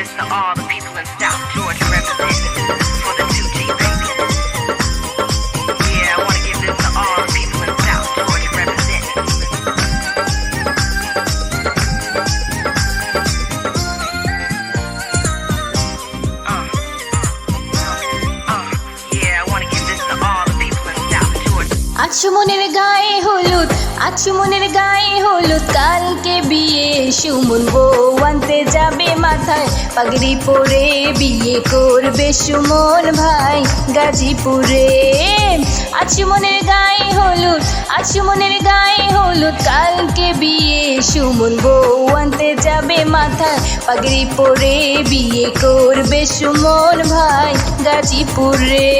this to all the people in South Georgia representing for the 2G baby. Yeah, I want to give this to all the people in South Georgia representing. Uh, uh, yeah, I want to give this to all the people in South Georgia. আচমনের গায়ে হলুদ আচমনের গায়ে হলুদ কালকে বিয়ে সুমন বউ যাবে মাথায়। পাগড়ি পরে বিয়ে করবে সুমন ভাই, গাজীপুরে। আচমনের গায়ে হলুদ আচমনের গায়ে হলুদ। কালকে বিয়ে, সুমন বউ আনতে যাবে মাথায়। পাগড়ি পরে বিয়ে করবে সুমন ভাই, গাজীপুরে।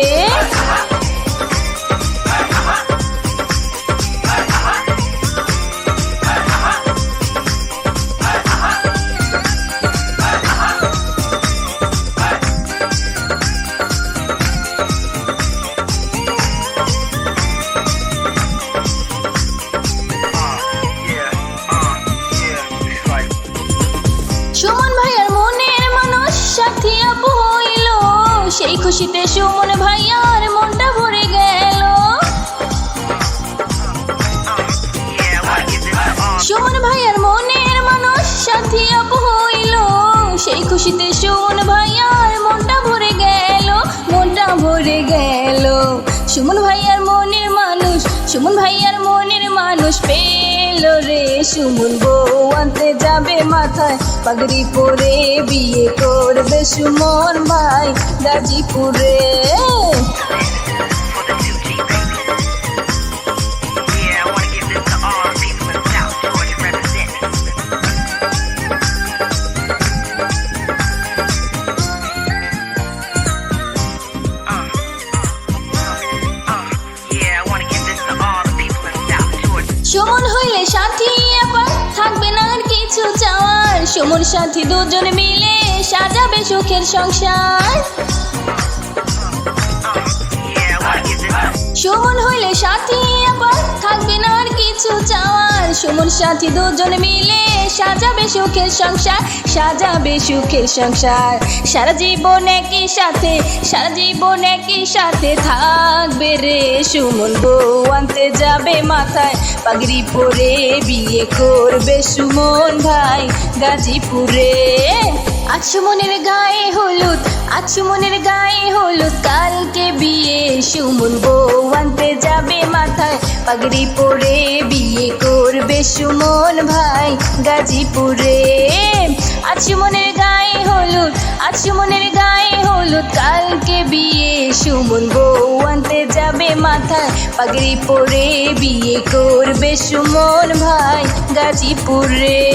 খুশিতে সুমন ভাইয়ার মনটা ভরে গেল। সুমন ভাইয়ার মনের মানুষ সাথী আপু হইল। সেই খুশিতে সুমন ভাইয়ার মনটা ভরে গেল, মনটা ভরে গেল। সুমন ভাইয়ার মনের মানুষ, সুমন ভাইয়ার মনের মানুষ পেল রে সুমন বউ আনতে যাবে মাথায়। পাগড়ি পরে বিয়ে করবে সুমন ভাই গাজীপুরে। সাথী আবার থাকবে না আর কিছু চাওয়ার। সমুর সাথী দুজন মিলে সাজাবে সুখের সংসার। সুমন হইলে সাথী আবার থাকবে না আর কিছু চাওয়ার। সুমন সাথী দুজন মিলে সাজাবে সুখের সংসার, সাজাবে সুখের সংসার। সারা জীবন একই সাথে, সারা জীবন একই সাথে থাকবে রে সুমন বউ। আনতে যাবে মাথায়, পাগড়ি পরে বিয়ে করবে সুমন ভাই গাজীপুরে। আচমনের গায়ে হলুদ আচমনের গায়ে হলুদ, কালকে বিয়ে সুমন বউ। আনতে যাবে মাথায়, পাগড়ি পরে বিয়ে সুমন ভাই, গাজীপুরে। আছি মনের গায়ে হলুদ আচমনের গায়ে হলুদ। কালকে বিয়ে, সুমন বউ আনতে যাবে মাথায়। পাগড়ি পরে বিয়ে করবে সুমন ভাই, গাজীপুরে।